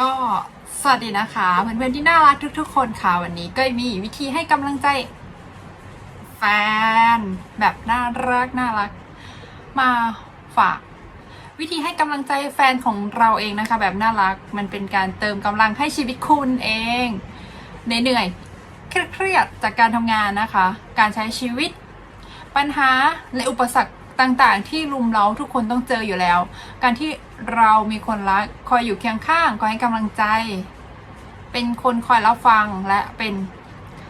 ก็สวัสดีนะคะเพื่อนๆที่น่ารักทุกๆ คนค่ะวันนี้ก็มีวิธีให้กำลังใจ แฟน แบบน่ารักน่ารัก มาฝาก วิธีให้กำลังใจแฟนของเราเองนะคะ แบบน่ารักมันเป็นการเติมกำลังให้ชีวิตคุณเองเหนื่อยๆเครียดๆจากการทำงานนะคะ การใช้ชีวิต ปัญหาและอุปสรรค ต่างๆ ที่รุมเราทุกคนต้องเจออยู่แล้ว การที่เรามีคนรักคอยอยู่เคียงข้างคอยให้กำลังใจ เป็นคนคอยรับฟังและเป็น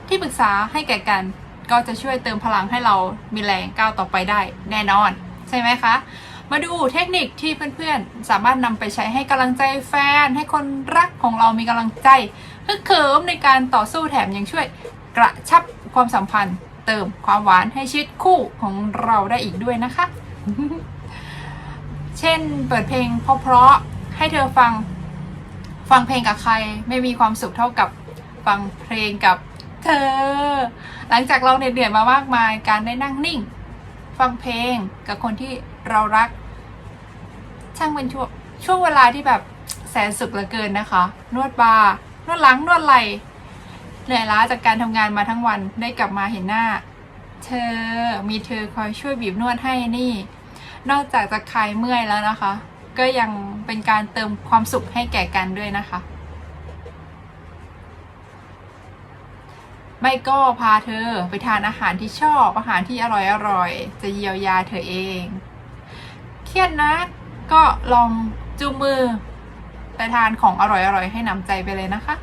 ที่ปรึกษาให้แก่กัน ก็จะช่วยเติมพลังให้เรามีแรงก้าวต่อไปได้แน่นอน ใช่ไหมคะ มาดูเทคนิคที่เพื่อนๆ สามารถนำไปใช้ให้กำลังใจแฟน ให้คนรักของเรามีกำลังใจฮึกเขิมในการต่อสู้แถมยังช่วยกระชับความสัมพันธ์ เติมความหวานให้ชีวิตคู่ของเราได้อีกด้วยนะคะ เช่นเปิดเพลงเพราะๆให้เธอฟังฟังเพลงกับใครไม่มีความสุขเท่ากับฟังเพลงกับเธอ หลังจากเราเหนื่อยๆมามากมายการได้นั่งนิ่ง ฟังเพลงกับคนที่เรารัก ช่างเป็นช่วงช่วงเวลาที่แบบแสนสุขเหลือเกินนะคะ นวดบาร์นวดหลังนวดไหล่ เหนื่อยล้าจากการทำงานมาทั้งวันได้กลับมาเห็นหน้า เธอมีเธอคอยช่วยบีบนวดให้นี่ นอกจากจะคลายเมื่อยแล้วนะคะ ก็ยังเป็นการเติมความสุขให้แก่กันด้วยนะคะ ไม่ก็พาเธอไปทานอาหารที่ชอบอาหารที่อร่อยอร่อยๆจะเยียวยาเธอเอง เครียดนะก็ลองจูงมือไปทานของอร่อยอร่อยๆให้นำใจไปเลยนะคะ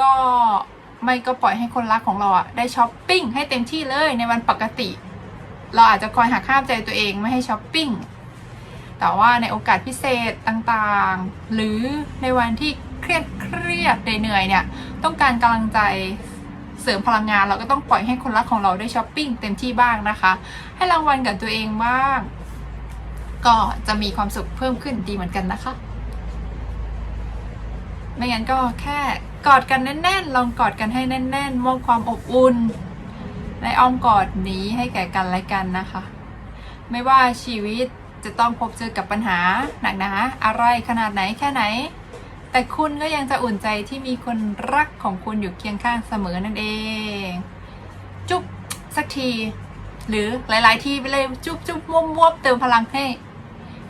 ก็ไม่ก็ปล่อยให้คนรักของเราอะได้ช้อปปิ้งให้เต็มที่เลยในวันปกติ เราอาจจะคอยหักห้ามใจตัวเองไม่ให้ช้อปปิ้งแต่ว่าในโอกาสพิเศษต่างๆ หรือในวันที่เครียดเครียดๆเหนื่อยเนี่ย ต้องการกำลังใจเสริมพลังงานเราก็ต้องปล่อยให้คนรักของเราได้ช้อปปิ้งเต็มที่บ้างนะคะ ให้รางวัลกับตัวเองบ้าง ก็จะมีความสุขเพิ่มขึ้นดีเหมือนกันนะคะ ไม่งั้นก็แค่กอดกันแน่นๆ ลองกอดกันให้แน่นๆมอบความอบอุ่นในอ้อมกอดนี้ให้แก่กันและกันนะคะ ไม่ว่าชีวิตจะต้องพบเจอกับปัญหาหนักหนาอะไรขนาดไหนแค่ไหน แต่คุณก็ยังจะอุ่นใจที่มีคนรักของคุณอยู่เคียงข้างเสมอนั่นเอง จุ๊บสักที หรือหลาย ๆ ทีไปเลยจุ๊บจุ๊บม่วมวบเติมพลังให้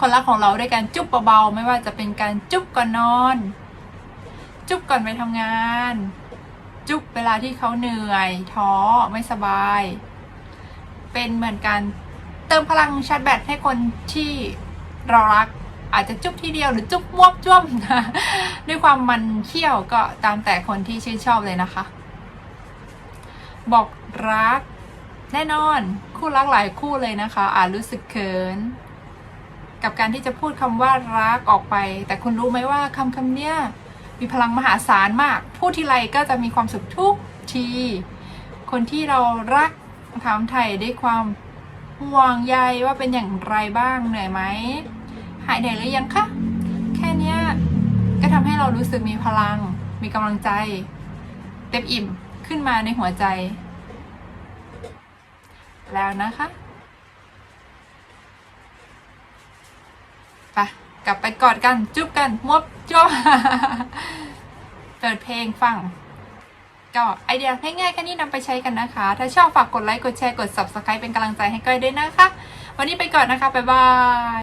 คนรักของเราด้วยการจุ๊บเบาๆไม่ว่าจะเป็นการจุ๊บก่อนนอน จุ๊บก่อนไปทำงาน จุ๊บเวลาที่เขาเหนื่อย ท้อไม่สบาย เป็นเหมือนการเติมพลังชาร์จแบตให้คนที่เรารัก อาจจะจุ๊บทีเดียวหรือจุ๊บมวบจ้วมนะด้วยความมันเขี้ยวก็ตามแต่คนที่ชื่นชอบเลยนะคะ บอกรัก แน่นอนคู่รักหลายคู่เลยนะคะ อาจรู้สึกเขินกับการที่จะพูดคำว่ารักออกไป แต่คุณรู้ไหมว่าคำคำเนี้ย มีพลังมหาศาลมาก พูดทีไรก็จะมีความสุขทุกที คนที่เรารักถามไถ่ด้วยความห่วงใยว่าเป็นอย่างไรบ้างเหนื่อยไหมหายเหนื่อยหรือยังคะแค่นี้ก็ทำให้เรารู้สึกมีพลัง มีกำลังใจ เต็มอิ่มขึ้นมาในหัวใจ แล้วนะคะไป กลับไปกอดกันจุ๊บกันมวบจ้าเปิดเพลงฟัง ก็ไอเดียง่ายๆแค่นี้นำไปใช้กันนะคะ ถ้าชอบฝากกดไลค์กดแชร์กด subscribe เป็นกำลังใจให้ก้อยด้วยนะคะ วันนี้ไปก่อนนะคะ บ๊ายบาย